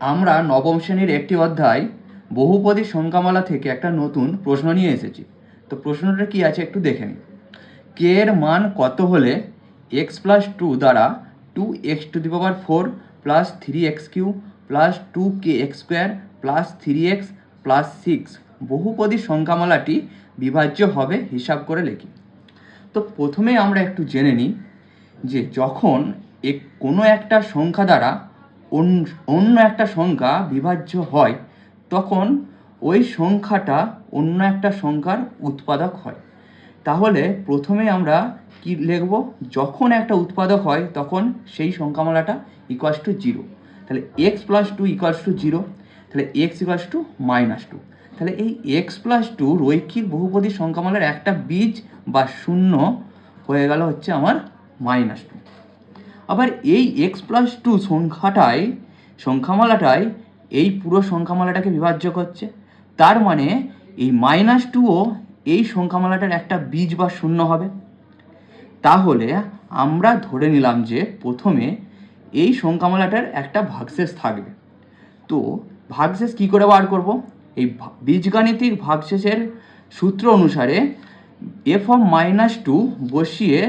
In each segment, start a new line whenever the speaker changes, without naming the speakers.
আমরা নবম শ্রেণির একটি অধ্যায় বহুপদী সংখ্যামালা থেকে একটা নতুন প্রশ্ন নিয়ে এসেছি। তো প্রশ্নটা কি আছে একটু দেখে নিই। কে এর মান কত হলে এক্স প্লাস টু দ্বারা two x to the power four plus three x cube plus two k x square plus three x plus six বহুপদী সংখ্যামালাটি বিভাজ্য হবে হিসাব করে লিখি। তো প্রথমে আমরা একটু জেনে নিই যে যখন এক কোনো একটা সংখ্যা দ্বারা অন্য একটা সংখ্যা বিভাজ্য হয়, তখন ওই সংখ্যাটা অন্য একটা সংখ্যার উৎপাদক হয়। তাহলে প্রথমে আমরা কি লিখব? যখন একটা উৎপাদক হয়, তখন সেই সংখ্যামালাটা ইকুয়াস টু জিরো তাহলে x plus two equals to zero তাহলে x equals to minus two তাহলে এই এক্স প্লাস টু রৈখিক বহুপদী সংখ্যামালার একটা বীজ বা শূন্য হয়ে গেল হচ্ছে আমার মাইনাস টু আবার এই এক্স প্লাস টু সংখ্যাটাই সংখ্যামালাটাই এই পুরো সংখ্যামালাটাকে বিভাজ্য করছে। তার মানে এই মাইনাস টুও এই সংখ্যামালাটার একটা বীজ বা শূন্য হবে। তাহলে আমরা ধরে নিলাম যে প্রথমে এই সংখ্যামালাটার একটা ভাগশেষ থাকবে। তো ভাগশেষ কি করে বার করব? এই বীজগাণিতিক ভাগশেষের সূত্র অনুসারে এফ অফ মাইনাস টু বসিয়ে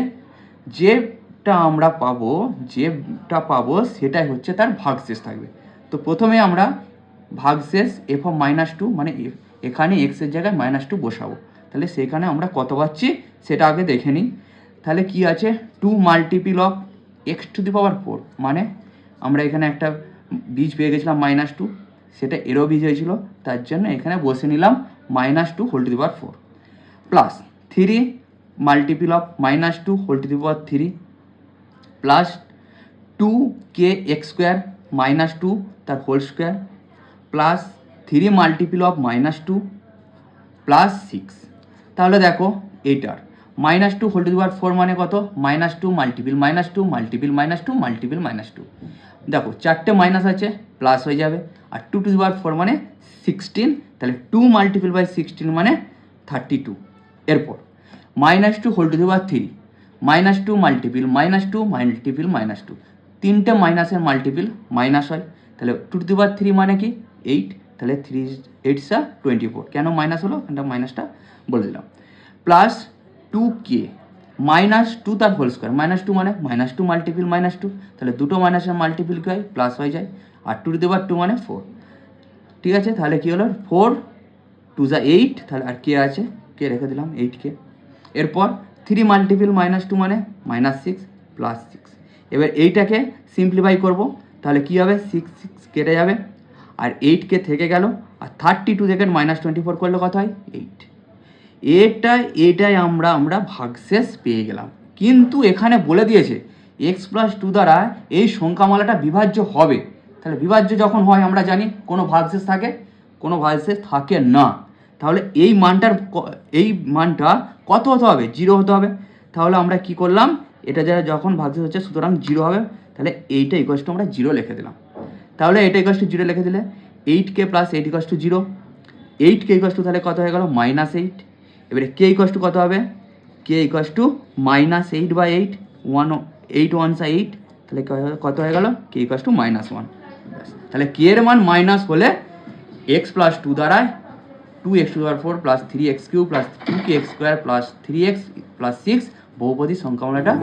যেটা আমরা পাবো, যেটা পাবো সেটাই হচ্ছে তার ভাগশেষ থাকবে। তো প্রথমে আমরা ভাগশেষ এফ অফ মাইনাস টু মানে এখানে এক্সের জায়গায় মাইনাস টু বসাবো। তাহলে সেখানে আমরা কত পাচ্ছি? সেটা আগে দেখে নিই। তাহলে কি আছে? Two multiple of x to the power four মানে আমরা এখানে একটা বীজ পেয়ে গেছিলাম মাইনাস টু সেটা এরও বীজ হয়েছিল, তার জন্য এখানে বসে নিলাম minus two whole to the power four plus three multiple of minus two whole to the power three plus two k x square minus two তার whole square plus three multiple of minus two plus six. তাহলে দেখো এইটার। Minus two whole to power four মানে কত? Minus two multiple minus two, multiple minus two, multiple minus two. দেখো চারটে minus আছে, plus হয়ে যাবে। আর টু টু পাওয়ার ফোর মানে সিক্সটিন, তাহলে টু মাল্টিপিল বাই সিক্সটিন মানে থার্টি টু। এরপর, minus two whole to power three minus two multiple minus two multiple minus two তিনটে মাইনাসের মাল্টিপিল মাইনাস হয়। তাহলে টু টু পাওয়ার থ্রি মানে কি? এইট তাহলে থ্রি এইট সা টোয়েন্টি ফোর কেন মাইনাস হলো? এটা মাইনাসটা বলে দিলাম। Plus two k minus two তার হোল স্কোয়ার মাইনাস টু মানে minus two multiple minus two তাহলে দুটো মাইনাসের মাল্টিপিল কি হয়? প্লাস হয়ে যায়। আর টু টু টু মানে ফোর ঠিক আছে? তাহলে কি হলো? ফোর টু যা এইট তাহলে আর কে আছে। কে রেখে দিলাম এইট কে এরপর থ্রি মাল্টিপিল মাইনাস টু মানে মাইনাস সিক্স প্লাস সিক্স এবার এইটাকে সিম্পলিফাই করব, তাহলে কি হবে? সিক্স সিক্স কেটে যাবে, আর এইট কে থেকে গেল, আর থার্টি টু থেকে মাইনাস টোয়েন্টি ফোর করলে কত হয়? এইট এটাই এটাই আমরা আমরা ভাগশেষ পেয়ে গেলাম। কিন্তু এখানে বলে দিয়েছে এক্স প্লাস টু দ্বারা এই সংখ্যামালাটা বিভাজ্য হবে। তাহলে বিভাজ্য যখন হয়, আমরা জানি কোনো ভাগশেষ থাকে, কোনো ভাগশেষ থাকে না। তাহলে এই মানটার এই মানটা কত হতে হবে? জিরো হতে হবে। তাহলে আমরা কি করলাম? এটা যারা যখন ভাগশেষ হচ্ছে, সুতরাং জিরো হবে। তাহলে এইটা ইকোয়াস টু আমরা জিরো লিখে দিলাম। তাহলে এটা ইকোয়াস টু জিরো লিখে দিলে eight k plus eight equals to zero eight k equals to তাহলে কত হয়ে গেল? মাইনাস এইট এবারে কে ইকোয়াস টু কত হবে? K equals to minus eight by eight one eight one সা এইট তাহলে কত হয়ে গেল? K equals to minus one তাহলে কে এর মান মাইনাস হলে এক্স প্লাস টু দ্বারায় two x to power four plus three x cube plus two k x square plus three x plus six বহুপদী সংখ্যামালাটা